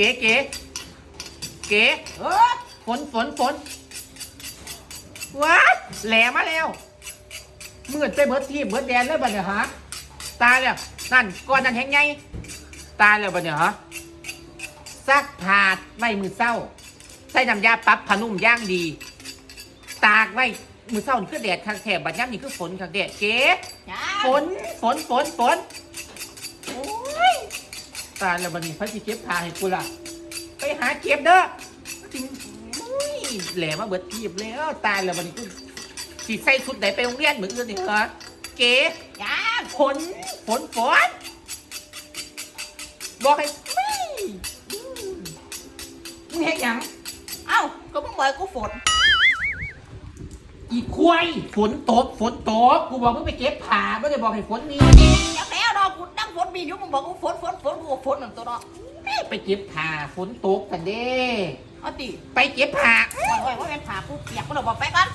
เก๋เก๋เก๋เออฝนฝนฝนว้าแหลมาแล้วมืดไปเบิดที่เบิดแดนเลยบัดเนี่ยฮะตายแล้วนั่นก้อนนั่นแห้งไงตายแล้วบัดเนี่ยฮะซักผาดไม่มือเศร้า ใส่น้ำยาปรั๊บผนุ่มย่างดี ตากไว้มือเศร้านี่คือแดดคักแถบบัดย่ำนี่คือฝนคักแดดเก๋จ้าฝนฝนฝนฝนโอ้ย ตายแล้วบัดนี้พระสิเก็บผ้าให้กูล่ะ ไปหาเก็บเด้อจริงอุ้ยแหลมาเบิดทีบแล้วตายแล้ววันนี้กูสีใส่ชุดไหนไปโรงเรียนเหมือนกันนี่เหรอเก๋จ้าฝนฝนฝนบอกให้ไม่อืมมึงเห็นยังเอ้าก็มึงบอกให้กูฝนอีควายฝนตกฝนตกกูบอกมึงไปเก็บผ้าไม่ได้บอกให้ฝนนี่ กูนั่งฝนมีอยู่มึงบอกกูฝนฝนฝนกูก็ฝนนั่นตัวเนาะไปเก็บผ้าฝนตกกันเด้ เอาติไปเก็บผ้าโอ้ยโอ้ยว่าเป็นผ่ากูเปียกกูเลยบอกไปก่อน